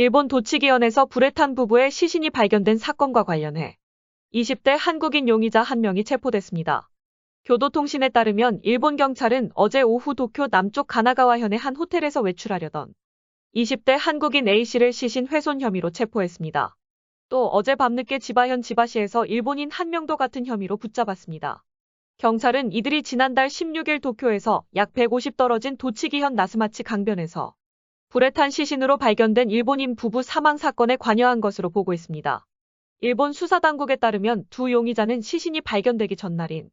일본 도치기현에서 불에 탄 부부의 시신이 발견된 사건과 관련해 20대 한국인 용의자 한 명이 체포됐습니다. 교도통신에 따르면 일본 경찰은 어제 오후 도쿄 남쪽 가나가와현의 한 호텔에서 외출하려던 20대 한국인 A씨를 시신 훼손 혐의로 체포했습니다. 또 어제 밤늦게 지바현 지바시에서 일본인 한 명도 같은 혐의로 붙잡았습니다. 경찰은 이들이 지난달 16일 도쿄에서 약 150 떨어진 도치기현 나스마치 강변에서 불에 탄 시신으로 발견된 일본인 부부 사망 사건에 관여한 것으로 보고 있습니다. 일본 수사당국에 따르면 두 용의자는 시신이 발견되기 전날인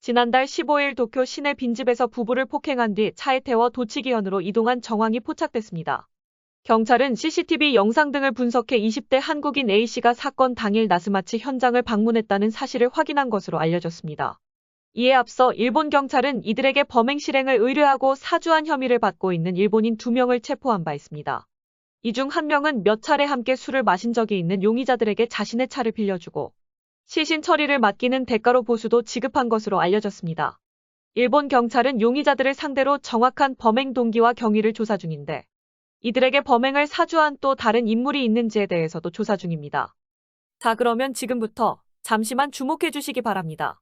지난달 15일 도쿄 시내 빈집에서 부부를 폭행한 뒤 차에 태워 도치기현으로 이동한 정황이 포착됐습니다. 경찰은 CCTV 영상 등을 분석해 20대 한국인 A씨가 사건 당일 나스마치 현장을 방문했다는 사실을 확인한 것으로 알려졌습니다. 이에 앞서 일본 경찰은 이들에게 범행 실행을 의뢰하고 사주한 혐의를 받고 있는 일본인 두 명을 체포한 바 있습니다. 이 중 한 명은 몇 차례 함께 술을 마신 적이 있는 용의자들에게 자신의 차를 빌려주고 시신 처리를 맡기는 대가로 보수도 지급한 것으로 알려졌습니다. 일본 경찰은 용의자들을 상대로 정확한 범행 동기와 경위를 조사 중인데 이들에게 범행을 사주한 또 다른 인물이 있는지에 대해서도 조사 중입니다. 자, 그러면 지금부터 잠시만 주목해 주시기 바랍니다.